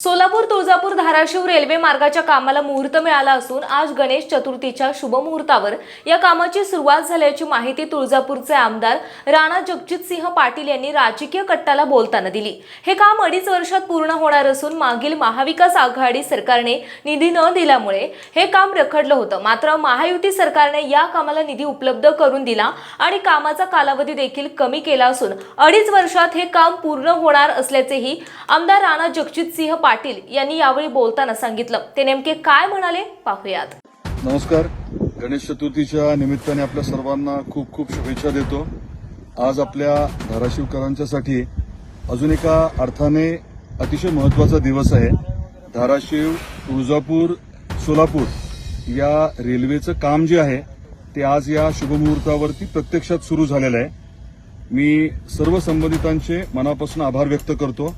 Solapur Tuljapur Dharashiv railway मार्गाच्या कामाला मुहूर्त मिळाला असून आज गणेश चतुर्थीच्या शुभमुहूर्तावर या कामाची सुरुवात झाल्याची माहिती तुळजापूरचे आमदार राणा जगजितसिंह पाटील यांनी राजकीय कट्टाला बोलताना दिली. हे काम अडीच वर्षात पूर्ण होणार असून मागील महाविकास आघाडी सरकारने निधी न दिल्यामुळे हे काम रखडलं होतं. मात्र महायुती सरकारने या कामाला निधी उपलब्ध करून दिला आणि कामाचा कालावधी देखील कमी केला असून अडीच वर्षात हे काम पूर्ण होणार असल्याचेही आमदार राणा जगजितसिंह पाटील यांनी यावेळी बोलताना सांगितलं. ते नेमके काय म्हणाले पाहूयात. नमस्कार. गणेश चतुर्थीच्या निमित्ताने आपल्या सर्वांना खूप खूप शुभेच्छा देतो. आज आपल्या धाराशिवकरांच्यासाठी अजून एका अर्थाने अतिशय महत्त्वाचा दिवस आहे. धाराशिव तुळजापूर सोलापूर या रेल्वेचं काम जे आहे ते आज या शुभमुहूर्तावरती प्रत्यक्षात सुरू झालेलं आहे. मी सर्व संबंधितांचे मनापासून आभार व्यक्त करतो.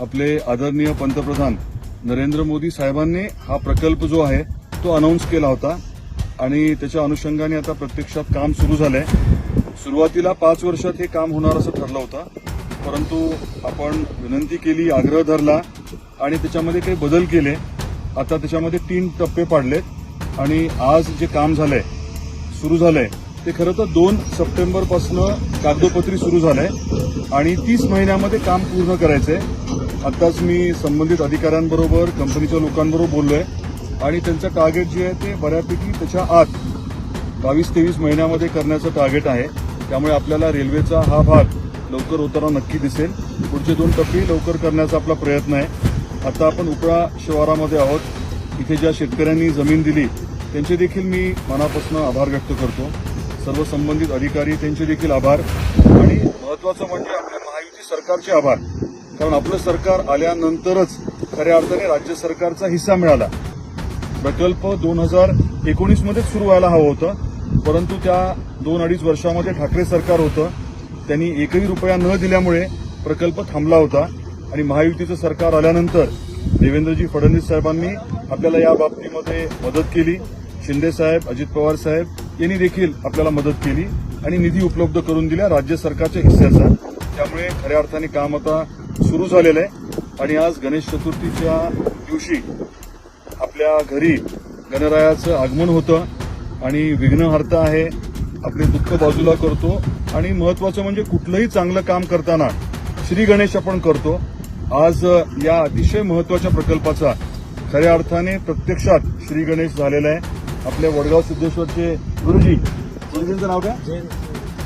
आपले आदरणीय पंतप्रधान नरेंद्र मोदी साहेबांनी हा प्रकल्प जो आहे तो अनाऊन्स केला होता. आणि त्याच्या अनुषंगाने आता प्रत्यक्षात काम सुरू झालंय. सुरुवातीला पाच वर्षात हे काम होणार असं ठरलं होतं. परंतु आपण विनंती केली आग्रह धरला आणि त्याच्यामध्ये काही बदल केले. आता त्याच्यामध्ये तीन टप्पे पाडलेत. आणि आज जे काम झालंय सुरू झालंय ते खरं तर दोन सप्टेंबरपासनं कागदोपत्री सुरू झालंय. आणि तीस महिन्यामध्ये काम पूर्ण करायचंय. आताच मी संबंधित अधिकाऱ्यांबरोबर कंपनीच्या लोकांबरोबर बोललो आहे आणि त्यांचं टार्गेट जे आहे ते बऱ्यापैकी त्याच्या आत बावीस तेवीस महिन्यामध्ये करण्याचं टार्गेट आहे. त्यामुळे आपल्याला रेल्वेचा हा भाग लवकर होताना नक्की दिसेल. पुढचे दोन टप्पे लवकर करण्याचा आपला प्रयत्न आहे. आता आपण उपळा शिवारामध्ये आहोत. इथे ज्या शेतकऱ्यांनी जमीन दिली त्यांचे देखील मी मनापासून आभार व्यक्त करतो. सर्व संबंधित अधिकारी त्यांचे देखील आभार. आणि महत्वाचं म्हणजे आपल्या महायुती सरकारचे आभार. कारण आपलं सरकार आल्यानंतरच खऱ्या अर्थाने राज्य सरकारचा हिस्सा मिळाला. प्रकल्प दोन हजार एकोणीस मध्येच सुरू व्हायला हवं होतं परंतु त्या दोन अडीच वर्षामध्ये ठाकरे सरकार होतं. त्यांनी एकही रुपया न दिल्यामुळे प्रकल्प थांबला होता आणि महायुतीचं सरकार आल्यानंतर देवेंद्रजी फडणवीस साहेबांनी आपल्याला या बाबतीमध्ये मदत केली. शिंदे साहेब अजित पवार साहेब यांनी देखील आपल्याला मदत केली आणि निधी उपलब्ध करून दिला राज्य सरकारच्या हिस्स्याचा. त्यामुळे खऱ्या अर्थाने काम आता सुरू झालेलं आहे. आणि आज गणेश चतुर्थीच्या दिवशी आपल्या घरी गणरायाचं आगमन होतं. आणि विघ्नहर्ता आहे. आपले दुःख बाजूला करतो. आणि महत्वाचं म्हणजे कुठलंही चांगलं काम करताना श्री गणेश आपण करतो. आज या अतिशय महत्त्वाच्या प्रकल्पाचा खऱ्या अर्थाने प्रत्यक्षात श्री गणेश झालेला आहे. आपल्या वडगाव सिद्धेश्वरचे गुरुजी. गुरुजींचं नाव काय?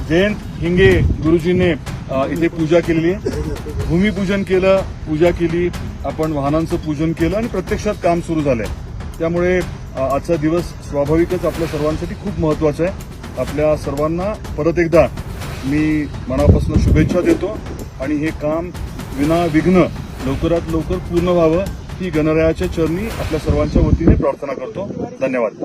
जयंत हिंगे गुरुजीने इथे पूजा केलेली आहे. भूमिपूजन केलं पूजा केली आपण वाहनांचं पूजन केलं आणि प्रत्यक्षात काम सुरू झालंय. त्यामुळे आजचा दिवस स्वाभाविकच आपल्या सर्वांसाठी खूप महत्त्वाचा आहे. आपल्या सर्वांना परत एकदा मी मनापासून शुभेच्छा देतो आणि हे काम विनाविघ्न लवकरात लवकर पूर्ण व्हावं ही गणरायाच्या चरणी आपल्या सर्वांच्या वतीने प्रार्थना करतो. धन्यवाद.